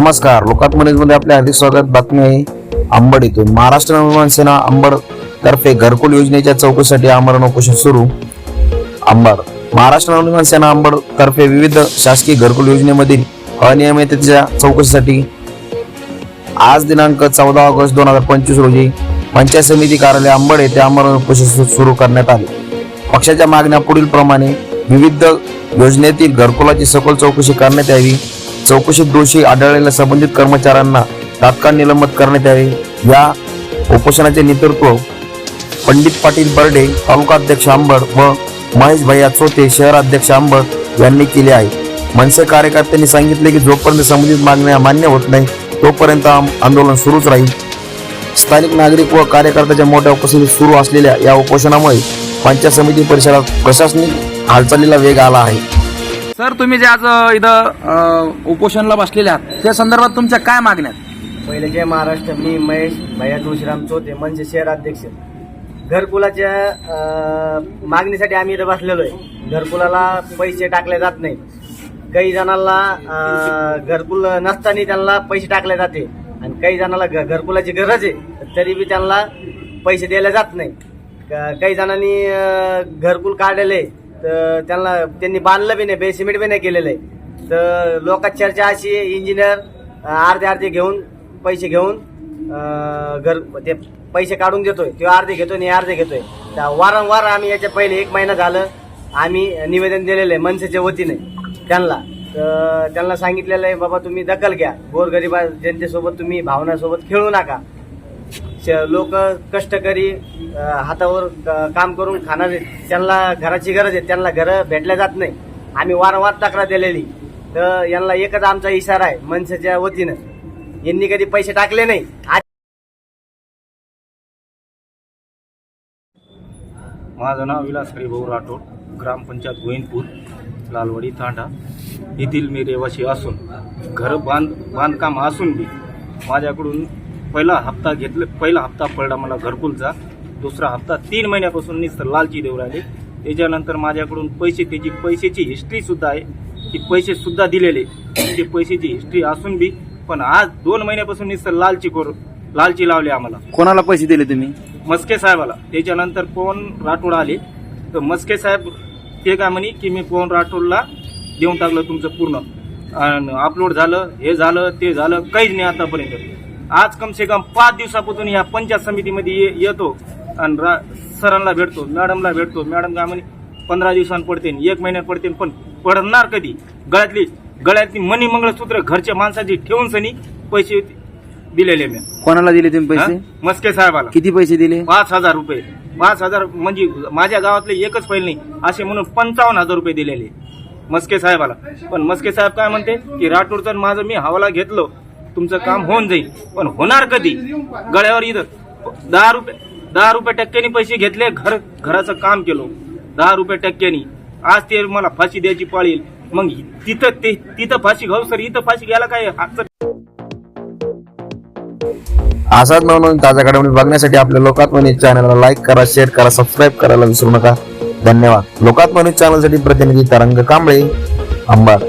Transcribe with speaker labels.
Speaker 1: नमस्कार. लोकात्म न्यूजमध्ये आपले हार्दिक स्वागत. बातमी आहे अंबड इथून महाराष्ट्र नवनिर्माण सेना अंबड तर्फे घरकुल योजनेच्या चौकशीसाठी आमरण उपोषण सुरू. अंबड महाराष्ट्र नवनिर्माण सेना अंबड तर्फे विविध शासकीय घरकुल योजनेमधील अनियमिततेच्या चौकशीसाठी आज दिनांक चौदा ऑगस्ट दोन हजार पंचवीस रोजी पंचायत समिती कार्यालय अंबड येथे आमरण उपोषण सु- सुरू करण्यात आले. पक्षाच्या मागण्या पुढील प्रमाणे विविध योजनेतील घरकुलाची सखोल चौकशी करण्यात यावी. चौकशीत दोषी आढळलेल्या संबंधित कर्मचाऱ्यांना तात्काळ निलंबित करण्यात यावे. या उपोषणाचे नेतृत्व पंडित पाटील बर्डे तालुका अध्यक्ष आंबड व महेश भैया चोते शहर अध्यक्ष यांनी केले आहे. मनसे कार्यकर्त्यांनी सांगितले की जोपर्यंत संबंधित मागण्या मान्य होत नाही तोपर्यंत आम- आंदोलन सुरूच राहील. स्थानिक नागरिक व कार्यकर्त्याच्या मोठ्या उपस्थितीत सुरू असलेल्या या उपोषणामुळे पंचायत समिती परिसरात प्रशासनिक हालचालीला वेग आला आहे.
Speaker 2: सर तुम्ही जे आज इथं अ, उपोषणला बसलेले आहात त्या संदर्भात तुमच्या काय मागण्या आहेत?
Speaker 3: पहिले जय महाराष्ट्र मी महेश भैया तुळशीराम चोते म्हणजे शहर अध्यक्ष. घरकुलाच्या अं, मागणीसाठी आम्ही इथं बसलेलो आहे. घरकुलाला पैसे टाकले जात नाही काही जणांना अं, घरकुल नसताना त्यांना पैसे टाकले जाते. आणि काही जणांना घ- घरकुलाची गरज आहे तरी बी त्यांना पैसे द्यायला जात नाही क- काही जणांनी अं, घरकुल काढलेले तर त्यांना त्यांनी बांधलं बी नाही बेसिमेंट बी नाही केलेलं आहे. तर लोकात चर्चा अशी इंजिनियर अर्धे अर्धे घेऊन पैसे घेऊन घर ते पैसे काढून देतोय. तो अर्धे घेतोय आणि अर्धे घेतोय. तर वारंवार आम्ही याच्या पहिले एक महिना झालं आम्ही निवेदन दिलेलं आहे मनसेच्या वतीने त्यांना. तर त्यांना सांगितलेलं आहे बाबा तुम्ही दखल घ्या. गोरगरीबा जनतेसोबत तुम्ही भावनासोबत खेळू नका. लोक कष्टकरी हातावर क- काम करून खाणारे त्यांना घराची गरज आहे. त्यांना घरं भेटल्या जात नाही. आम्ही वारंवार तक्रार दिलेली. तर यांना एकच आमचा इशारा आहे मनसेच्या वतीनं. यांनी कधी पैसे टाकले नाही.
Speaker 4: माझं नाव विलास हरिभाऊ राठोड ग्रामपंचायत गोविंदपूर लालवाडी तांडा. येथील मी रेवाशी असून घर बांध बांधकाम असून बी माझ्याकडून पहिला हप्ता घेतलं पहिला हप्ता पडला मला घरकुलचा दुसरा हप्ता तीन महिन्यापासून नुसतं लालची देऊ राहिले. त्याच्यानंतर माझ्याकडून पैसे त्याची पैशाची हिस्ट्री सुद्धा आहे. की पैसे सुद्धा दिलेले. ते पैशाची हिस्ट्री असून बी पण आज दोन महिन्यापासून नुसतं लालची करू लालची लावली आम्हाला.
Speaker 2: कोणाला पैसे दिले तुम्ही?
Speaker 4: मस्के साहेबाला. त्याच्यानंतर पवन राठोड आले? तर मस्के साहेब ते काय म्हणे की मी पवन राठोडला देऊन टाकलं तुमचं पूर्ण. अपलोड झालं हे झालं ते झालं काहीच नाही आतापर्यंत. आज कम से कम पाच दिवसापासून या पंचायत समितीमध्ये ये- येतो आणि सरांना भेटतो मॅडमला भेटतो. मॅडम काय म्हणे पंधरा दिवसांनी पडते एक महिन्यात पडते पण पडणार कधी? गळ्यातली गळ्यातली मनी मंगळसूत्र घरच्या माणसाची ठेवून सनी पैसे दिलेले मी.
Speaker 2: कोणाला दिले तुम्ही? पैसे?
Speaker 4: मस्के साहेबाला.
Speaker 2: किती पैसे दिले?
Speaker 4: पाच हजार रुपये. पाच हजार म्हणजे माझ्या गावातले एकच फैल नाही असे म्हणून पंचावन्न हजार रुपये दिलेले मस्के साहेबाला. पण मस्के साहेब काय म्हणते की राठोडचं माझं मी हवाला घेतलो तुमचं काम होऊन जाईल. पण होणार कधी? गळ्यावर इथं दहा रुपये दहा रुपये टक्क्यांनी पैसे घेतले घर घराचं काम केलो. दहा रुपये टक्क्यांनी. आज ते मला फाशी द्यायची पाळील. मग तिथं ते तिथं फाशी घाऊ सर इथं फाशी घ्यायला काय हातचं
Speaker 1: असाच नवनवीन ताज्या घडामोडी बघण्यासाठी आपल्या लोकात्मनी चॅनलला लाईक करा शेअर करा सबस्क्राईब करायला विसरू नका. धन्यवाद. लोकात्मनी चॅनलसाठी प्रतिनिधी तरंग कांबळे अंबाड